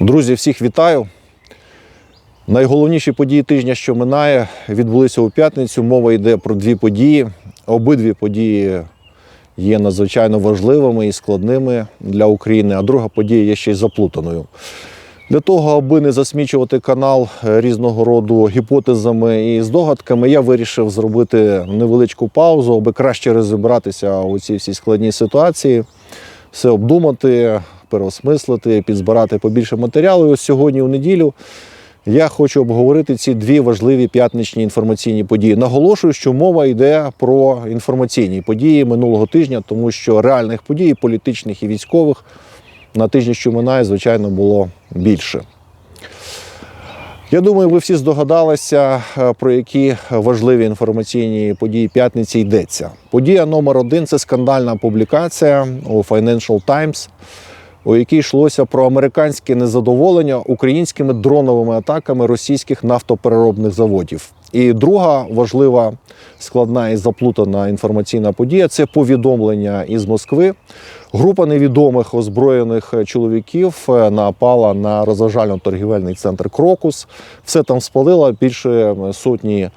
Друзі, всіх вітаю. Найголовніші події тижня, що минає, відбулися у п'ятницю. Мова йде про дві події. Обидві події є надзвичайно важливими і складними для України, а друга подія є ще й заплутаною. Для того, аби не засмічувати канал різного роду гіпотезами і здогадками, я вирішив зробити невеличку паузу, аби краще розібратися у цій всій складній ситуації, все обдумати, переосмислити, підзбирати побільше матеріалу. І ось сьогодні, у неділю, я хочу обговорити ці дві важливі п'ятничні інформаційні події. Наголошую, що мова йде про інформаційні події минулого тижня, тому що реальних подій, політичних і військових, на тижні, що минає, звичайно, було більше. Я думаю, ви всі здогадалися, е, про які важливі інформаційні події п'ятниці йдеться. Подія номер один це скандальна публікація у Financial Times, у якій йшлося про американське незадоволення українськими дроновими атаками російських нафтопереробних заводів. І друга важлива складна і заплутана інформаційна подія це повідомлення із Москви. Група невідомих озброєних чоловіків е, напала на розважально-торгівельний центр Крокус. Все там спалило, більше сотні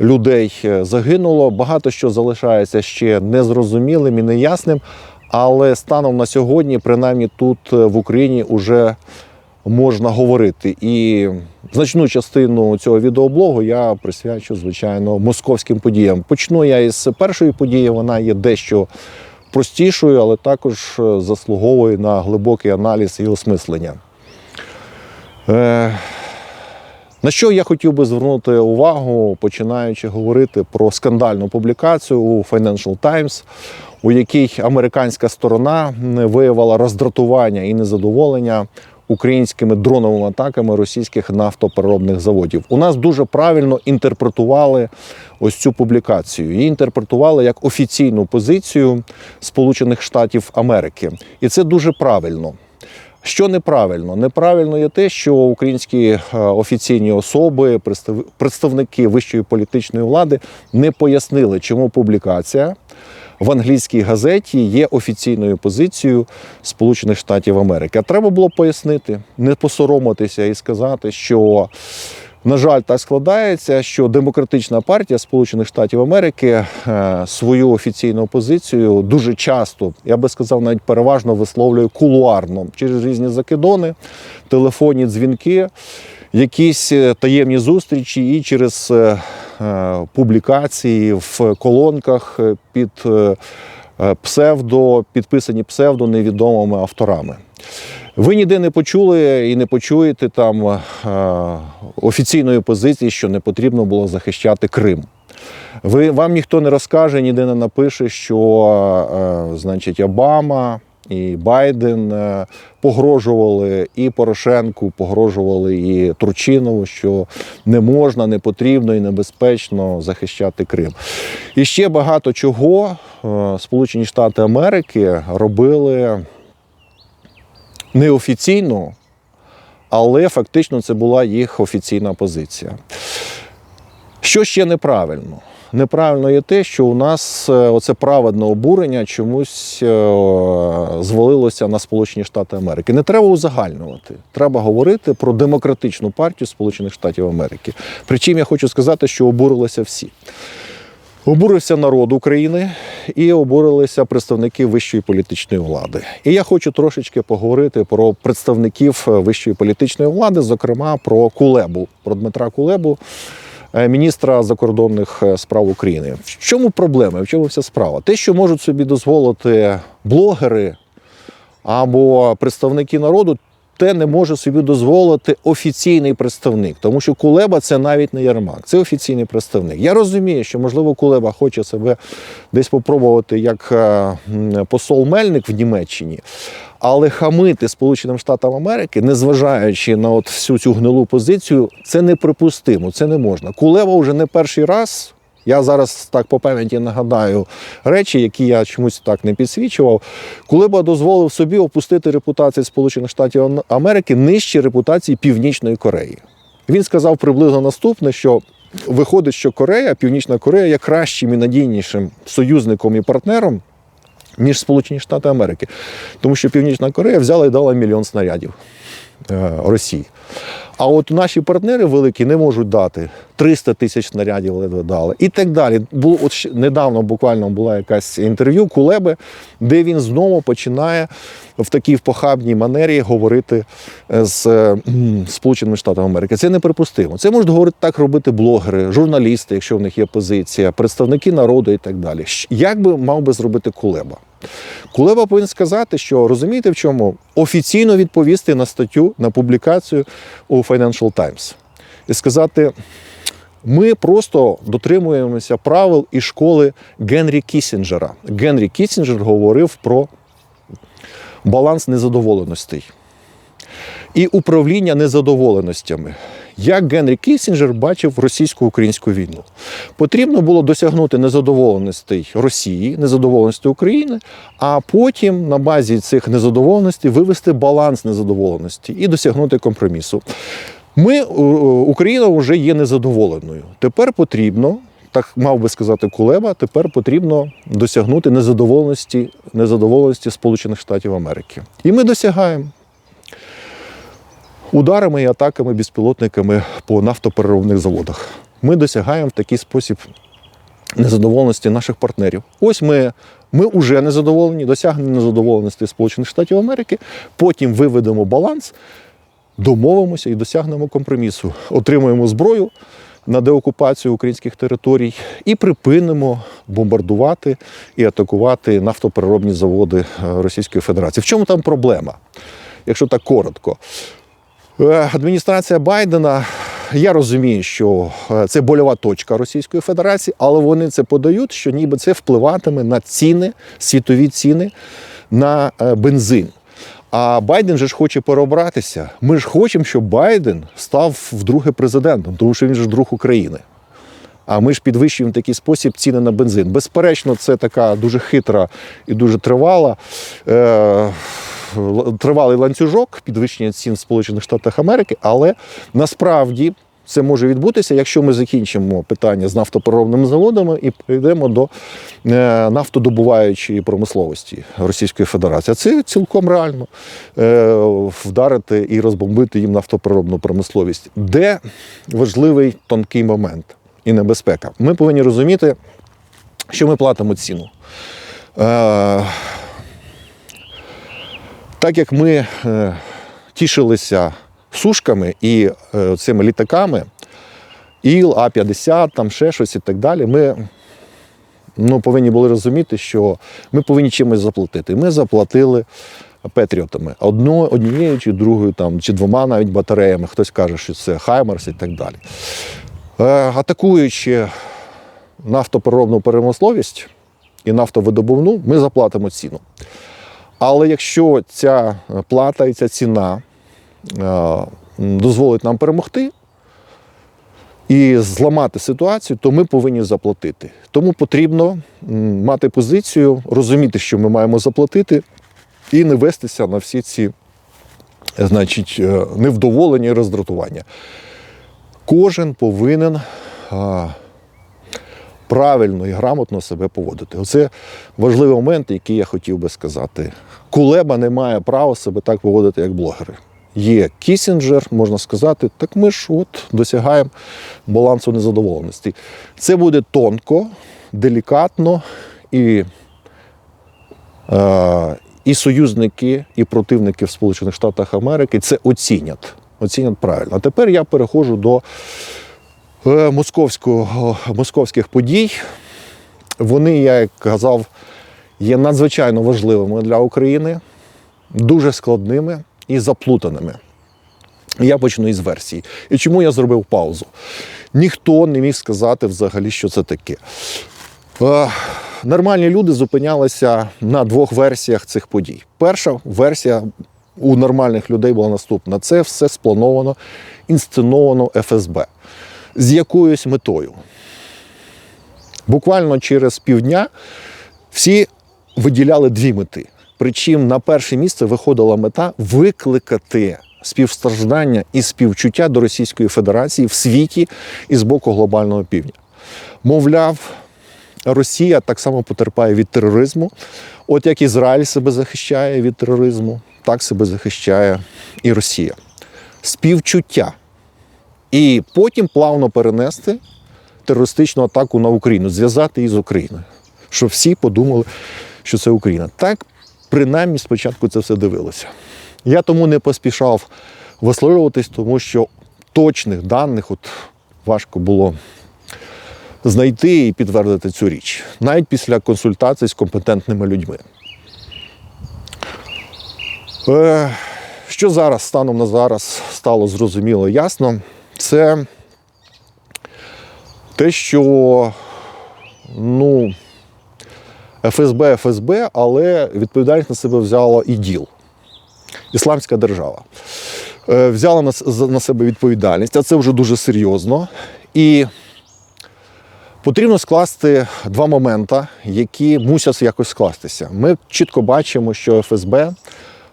людей е, загинуло. Багато що залишається ще незрозумілим і неясним. Але станом на сьогодні, принаймні тут е, в Україні, вже можна говорити. І значну частину цього відеоблогу я присвячу, звичайно, московським подіям. Почну я із першої події. Вона є дещо простішою, але також е, заслуговує на глибокий аналіз і осмислення. Е, на що я хотів би звернути увагу, починаючи говорити про скандальну публікацію у Financial Times, у якій американська сторона виявила роздратування і незадоволення українськими дроновими атаками російських нафтопереробних заводів. У нас дуже правильно інтерпретували ось цю публікацію. Її інтерпретували як офіційну позицію Сполучених Штатів Америки, і це дуже правильно. Що неправильно? Неправильно є те, що українські е, офіційні особи, представ- представники вищої політичної влади не пояснили, чому публікація в англійській газеті є офіційною позицією Сполучених Штатів Америки. А треба було пояснити, не посоромитися і сказати, що. На жаль, так складається, що демократична партія Сполучених Штатів Америки е, свою офіційну позицію дуже часто, я би сказав, навіть переважно висловлює кулуарно через різні закидони, телефонні дзвінки, якісь е, таємні зустрічі і через е, публікації в колонках е, під е, е, псевдо, підписані псевдо невідомими авторами. Ви ніде не почули і не почуєте там е, офіційної позиції, що не потрібно було захищати Крим. Ви, вам ніхто не розкаже, ніде не напише, що е, значить, Обама і Байден е, погрожували і Порошенку, погрожували і Турчинову, що не можна, не потрібно і небезпечно захищати Крим. І ще багато чого е, Сполучені Штати Америки робили неофіційно, але фактично це була їх офіційна позиція. Що ще неправильно? Неправильно є те, що у нас е, оце праведне обурення чомусь е, звалилося на Сполучені Штати Америки. Не треба узагальнювати. Треба говорити про демократичну партію Сполучених Штатів Америки. Причому я хочу сказати, що обурилися всі. Обурився народ України і обурилися представники вищої політичної влади. І я хочу трошечки поговорити про представників е, вищої політичної влади, зокрема про Кулебу, про Дмитра Кулебу, міністра закордонних е, справ України. В чому проблема? В чому вся справа? Те, що можуть собі дозволити блогери або представники народу, те не може собі дозволити офіційний представник, тому що Кулеба це навіть не Ярмак, це офіційний представник. Я розумію, що можливо Кулеба хоче себе десь попробувати як е, посол Мельник в Німеччині. Але хамити Сполученим Штатам Америки, незважаючи на от всю цю гнилу позицію, це неприпустимо, це не можна. Кулеба вже не перший раз. Я зараз так по пам'яті нагадаю речі, які я чомусь так не підсвічував. Кулеба дозволив собі опустити репутацію Сполучених Штатів Америки нижче репутації Північної Кореї. Він сказав приблизно наступне, що виходить, що Корея, Північна Корея є кращим і надійнішим союзником і партнером, ніж Сполучені Штати Америки. Тому що Північна Корея взяла і дала мільйон снарядів. е, Росії. А от наші партнери великі не можуть дати 300 тисяч снарядів ледве дали і так далі. Було от недавно буквально була якась інтерв'ю Кулеби, де він знову починає в такій похабній манері говорити з е, Сполученими Штатами Америки. Це неприпустимо. Це можуть говорити так робити блогери, журналісти, якщо в них є позиція, представники народу і так далі. Як би мав би зробити Кулеба? Кулеба повинен сказати, що розумієте в чому? Офіційно відповісти на статтю, на публікацію у Financial Times і сказати. Ми просто дотримуємося правил і школи Генрі Кісінджера. Генрі Кісінджер говорив про баланс незадоволеностей і управління незадоволеностями. Як Генрі Кісінджер бачив російсько-українську війну, потрібно було досягнути незадоволеностей Росії, незадоволеності України, а потім на базі цих незадоволеностей вивести баланс незадоволеності і досягнути компромісу. Ми, Україна вже є незадоволеною. Тепер потрібно, так мав би сказати Кулеба, тепер потрібно досягнути незадоволеності, незадоволеності Сполучених Штатів Америки. І ми досягаємо ударами і атаками безпілотниками по нафтопереробних заводах. Ми досягаємо в такий спосіб незадоволеності наших партнерів. Ось ми, ми вже незадоволені, досягнемо незадоволеності Сполучених Штатів Америки, потім виведемо баланс, домовимося і досягнемо компромісу. Отримуємо зброю на деокупацію українських територій і припинимо бомбардувати і атакувати нафтопереробні заводи е, Російської Федерації. В чому там проблема? Якщо так коротко. Е, Адміністрація Байдена, я розумію, що е, це больова точка Російської Федерації, але вони це подають, що ніби це впливатиме на ціни, світові ціни на е, бензин. А Байден же ж хоче переобратися. Ми ж хочемо, щоб Байден став вдруге президентом, тому що він ж друг України. А ми ж підвищуємо в такий спосіб ціни на бензин. Безперечно, це така дуже хитра і дуже тривала. Е- Тривалий ланцюжок підвищення цін в Сполучених Штатах Америки, але насправді це може відбутися, якщо ми закінчимо питання з нафтопереробними заводами і перейдемо до е, нафтодобуваючої промисловості Російської Федерації. Це цілком реально е, вдарити і розбомбити їм нафтопереробну промисловість. Де важливий тонкий момент і небезпека? Ми повинні розуміти, що ми платимо ціну. Е, так як ми е, тішилися сушками і е, цими літаками, ІЛ, А-50, там ще щось і так далі, ми ну, повинні були розуміти, що ми повинні чимось заплатити. Ми заплатили петріотами. Одно, однією чи другою, там, чи двома навіть батареями. Хтось каже, що це Хаймерс і так далі. Е, атакуючи нафтопереробну промисловість і нафтовидобувну, ми заплатимо ціну. Але якщо ця плата і ця ціна е, дозволить нам перемогти і зламати ситуацію, то ми повинні заплатити. Тому потрібно мати позицію, розуміти, що ми маємо заплатити, і не вестися на всі ці значить, е, невдоволення і роздратування. Кожен повинен а, правильно і грамотно себе поводити. Оце важливий момент, який я хотів би сказати. Кулеба не має права себе так поводити, як блогери. Є Кісінджер, можна сказати, так ми ж от досягаємо балансу незадоволеності. Це буде тонко, делікатно і, е, і союзники, і противники в Сполучених Штатах Америки це оцінять. Оцінять правильно. А тепер я переходжу до е, московських подій. Вони, я як казав, є надзвичайно важливими для України, дуже складними і заплутаними. Я почну із версії. І чому я зробив паузу? Ніхто не міг сказати взагалі, що це таке. Е, Нормальні люди зупинялися на двох версіях цих подій. Перша версія у нормальних людей була наступна: це все сплановано, інсценовано ФСБ з якоюсь метою. Буквально через півдня всі виділяли дві мети. Причому на перше місце виходила мета викликати співстраждання і співчуття до Російської Федерації в світі і з боку глобального півдня. Мовляв, Росія так само потерпає від тероризму. От як Ізраїль себе захищає від тероризму, так себе захищає і Росія. співчуття. І потім плавно перенести терористичну атаку на Україну, зв'язати її з Україною, щоб всі подумали, що це Україна. Так, принаймні, спочатку це все дивилося. Я тому не поспішав висловлюватись, тому що точних даних от важко було знайти і підтвердити цю річ, навіть після консультацій з компетентними людьми. Е, Що зараз, станом на зараз, стало зрозуміло ясно, це те, що ну, ФСБ ФСБ, але відповідальність на себе взяло іділ. Ісламська держава. Е, Взяла на себе відповідальність, а це вже дуже серйозно. І потрібно скласти два моменти, які мусять якось скластися. Ми чітко бачимо, що ФСБ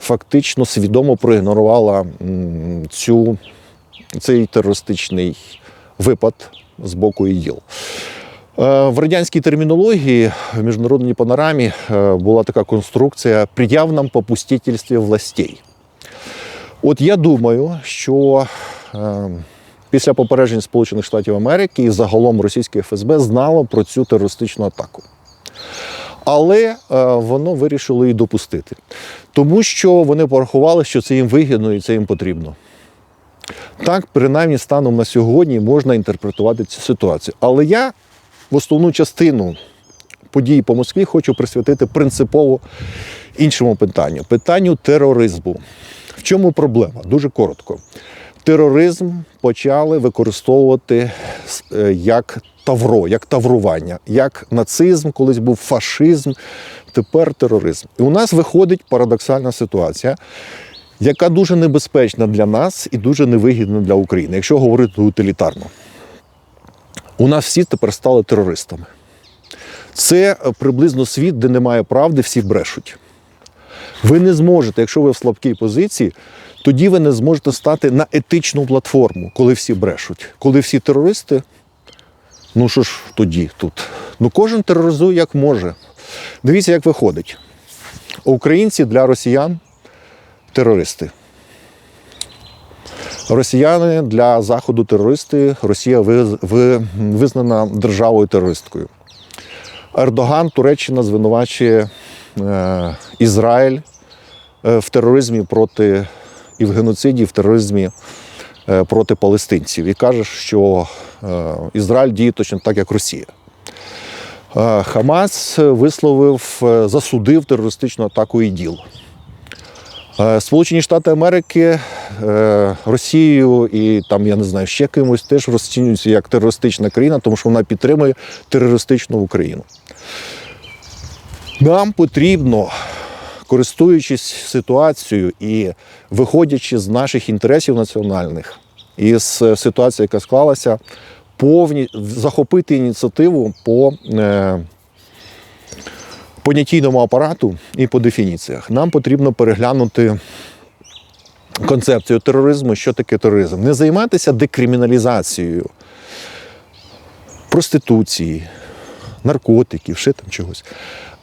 фактично свідомо проігнорувала цю, цей терористичний випад з боку ІДІЛ. Е, В радянській термінології в міжнародній панорамі е, була така конструкція при явном попустительстві властей. От я думаю, що е, після попереджень Сполучених Штатів Америки і загалом російське ФСБ знало про цю терористичну атаку. Але е, воно вирішило її допустити, тому що вони порахували, що це їм вигідно і це їм потрібно. Так, принаймні, станом на сьогодні можна інтерпретувати цю ситуацію. Але я в основну частину подій по Москві хочу присвятити принципово іншому питанню питанню тероризму. В чому проблема? Дуже коротко. Тероризм почали використовувати е, як тавро, як таврування, як нацизм, колись був фашизм, тепер тероризм. І у нас виходить парадоксальна ситуація, яка дуже небезпечна для нас і дуже невигідна для України, якщо говорити утилітарно. У нас всі тепер стали терористами. Це е, приблизно світ, де немає правди, всі брешуть. Ви не зможете, якщо ви в слабкій позиції, тоді ви не зможете стати на етичну платформу, коли всі брешуть. Коли всі терористи, ну що ж тоді тут? Ну кожен тероризує як може. Дивіться, як виходить. Українці для росіян терористи. Росіяни для Заходу терористи, Росія визнана державою терористкою. Ердоган, Туреччина звинувачує е, Ізраїль е, в тероризмі проти і в геноциді, і в тероризмі е, проти палестинців. І каже, що Ізраїль діє точно так, як Росія. Е, Хамас висловив, е, засудив терористичну атаку ІДІЛ. Е, Сполучені Штати Америки е, Росією і там, я не знаю, ще кимось теж розцінюються як терористична країна, тому що вона підтримує терористичну Україну. Нам потрібно, користуючись ситуацією і виходячи з наших інтересів національних і з ситуації, яка склалася, повні захопити ініціативу по е, понятійному апарату і по дефініціях. Нам потрібно переглянути концепцію тероризму, що таке тероризм. Не займатися декриміналізацією проституції, наркотиків, ще там чогось,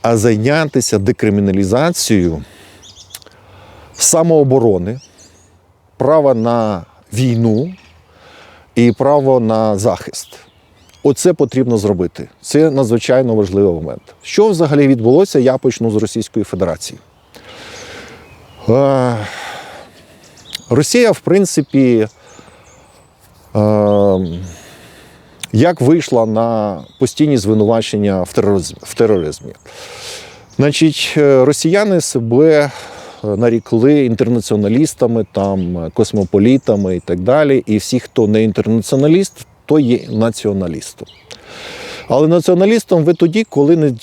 а зайнятися декриміналізацією самооборони, права на війну і право на захист. Оце потрібно зробити. Це надзвичайно важливий момент. Що взагалі відбулося, я почну з Російської Федерації. Росія, в принципі, як вийшла на постійні звинувачення в тероризмі. Значить, е, росіяни себе нарікли інтернаціоналістами, там, е, космополітами і так далі. І всі, хто не інтернаціоналіст, то є націоналістом. Але націоналістом ви тоді, коли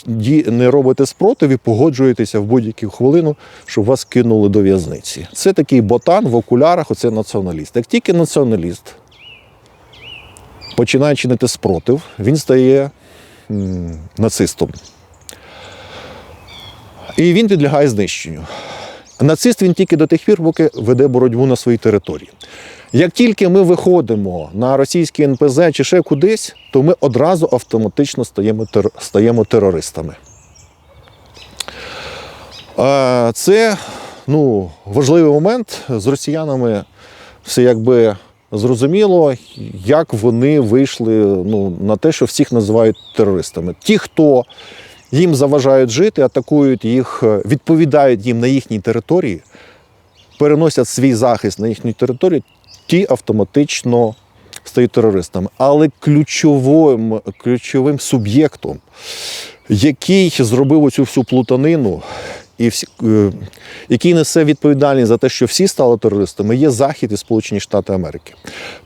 не, робите спротив і погоджуєтеся в будь-яку хвилину, щоб вас кинули до в'язниці. Це такий ботан в окулярах, оце націоналіст. Як тільки націоналіст починає чинити спротив, він стає нацистом. І він підлягає знищенню. Нацист він тільки до тих пір, поки веде боротьбу на своїй території. Як тільки ми виходимо на російський НПЗ чи ще кудись, то ми одразу автоматично стаємо, тер- стаємо терористами. Це ну, важливий момент. З росіянами все якби зрозуміло, як вони вийшли ну, на те, що всіх називають терористами. Ті, хто їм заважають жити, атакують їх, е, відповідають їм на їхній території, переносять свій захист на їхню територію, ті автоматично стають терористами. Але ключовим, ключовим суб'єктом, який зробив оцю всю плутанину, і всі, е, який несе відповідальність за те, що всі стали терористами, є Захід і Сполучені Штати Америки.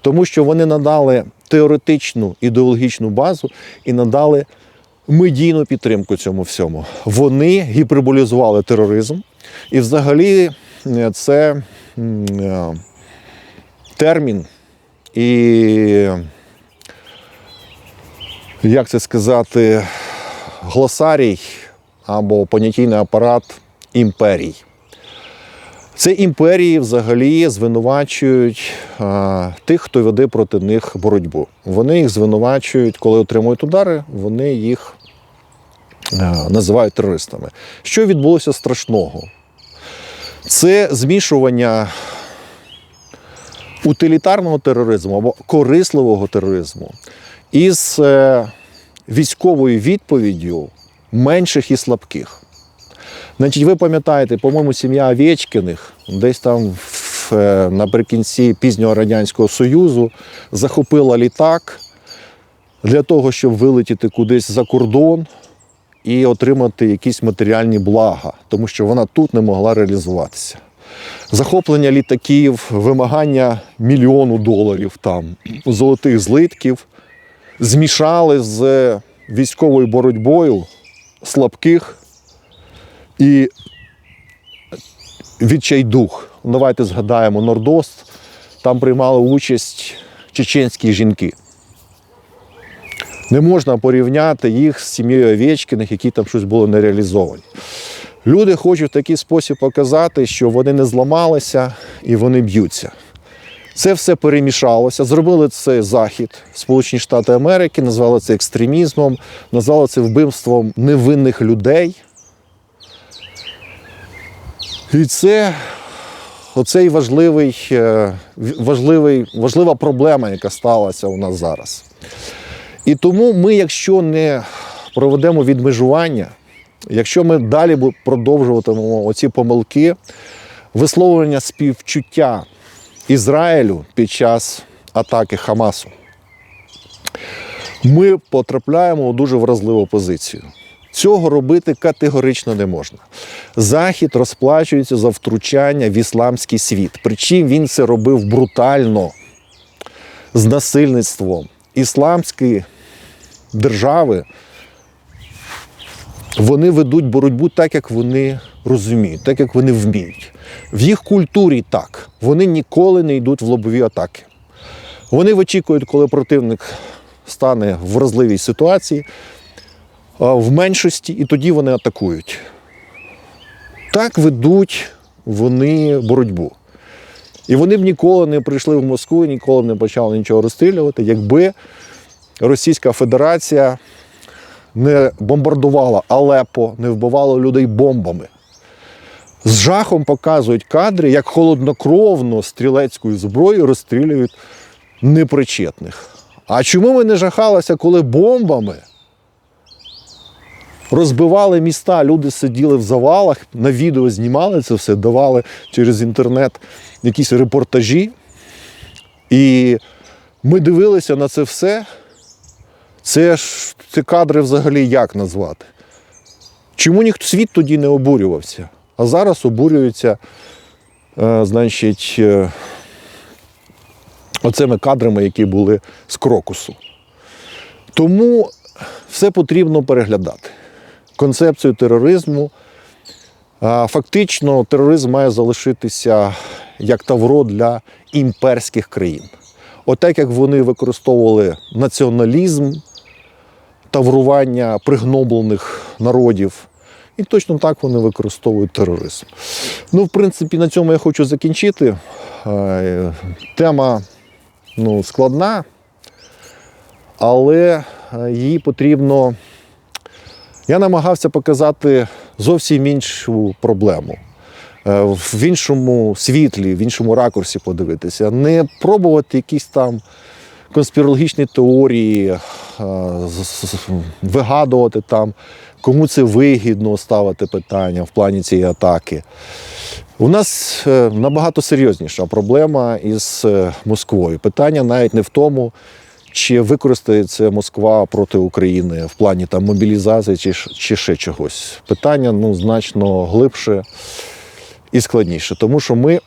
Тому що вони надали теоретичну ідеологічну базу і надали медійну підтримку цьому всьому. Вони гіперболізували тероризм, і взагалі е, це е, термін і як це сказати, глосарій або понятійний апарат імперій. Це імперії взагалі звинувачують а, тих, хто веде проти них боротьбу. Вони їх звинувачують, коли отримують удари, вони їх називають терористами. Що відбулося страшного? Це змішування утилітарного тероризму або корисливого тероризму із е, військовою відповіддю менших і слабких. Значить, ви пам'ятаєте, по-моєму, сім'я Овечкіних десь там в, е, наприкінці пізнього Радянського Союзу захопила літак для того, щоб вилетіти кудись за кордон і отримати якісь матеріальні блага, тому що вона тут не могла реалізуватися. Захоплення літаків, вимагання мільйону доларів там, золотих злитків змішали з військовою боротьбою слабких і відчайдух. Давайте згадаємо Нордост. Там приймали участь чеченські жінки. Не можна порівняти їх з сім'єю Овечкіних, які там щось були не реалізовані. Люди хочуть в такий спосіб показати, що вони не зламалися і вони б'ються. Це все перемішалося. Зробили це Захід, Сполучені Штати Америки, назвали це екстремізмом, назвали це вбивством невинних людей. І це оцей важливий, е, важливий, важлива проблема, яка сталася у нас зараз. І тому ми, якщо не проведемо відмежування, якщо ми далі продовжуватимемо оці помилки, висловлення співчуття Ізраїлю під час атаки Хамасу, ми потрапляємо у дуже вразливу позицію. Цього робити категорично не можна. Захід розплачується за втручання в ісламський світ. Причому він це робив брутально, з насильництвом. Ісламські держави вони ведуть боротьбу так, як вони розуміють, так як вони вміють. В їх культурі так. Вони ніколи не йдуть в лобові атаки. Вони вичікують, коли противник стане в вразливій ситуації, в меншості, і тоді вони атакують. Так ведуть вони боротьбу. І вони б ніколи не прийшли в Москву, ніколи не почали нічого розстрілювати, якби Російська Федерація не бомбардувала Алепо, не вбивала людей бомбами. З жахом показують кадри, як холоднокровно стрілецькою зброєю розстрілюють непричетних. А чому ми не жахалися, коли бомбами розбивали міста, люди сиділи в завалах, на відео знімали це все, давали через інтернет якісь репортажі. І ми дивилися на це все. Це ж ці кадри взагалі як назвати? Чому ніхто світ тоді не обурювався? А зараз обурюються, е, значить, е, оцими кадрами, які були з крокусу. Тому все потрібно переглядати. Концепцію тероризму. Фактично, тероризм має залишитися як тавро для імперських країн. Отак як вони використовували націоналізм, таврування пригноблених народів. І точно так вони використовують тероризм. Ну, в принципі, на цьому я хочу закінчити. Е, Тема ну, складна, але е, її потрібно. Я намагався показати зовсім іншу проблему. е, в іншому світлі, в іншому ракурсі подивитися, не пробувати якісь там конспірологічні теорії, е, вигадувати там, кому це вигідно ставити питання в плані цієї атаки. У нас е, набагато серйозніша проблема із е, Москвою. Питання навіть не в тому, чи використається Москва проти України в плані там мобілізації чи, чи ще чогось. Питання ну, значно глибше і складніше, тому що ми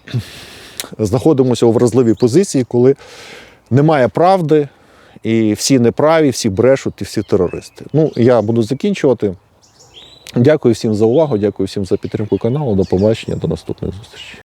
знаходимося у вразливій позиції, коли немає правди, і всі неправі, всі брешуть, і всі терористи. Ну, я буду закінчувати. Дякую всім за увагу, дякую всім за підтримку каналу. До побачення, до наступних зустрічей.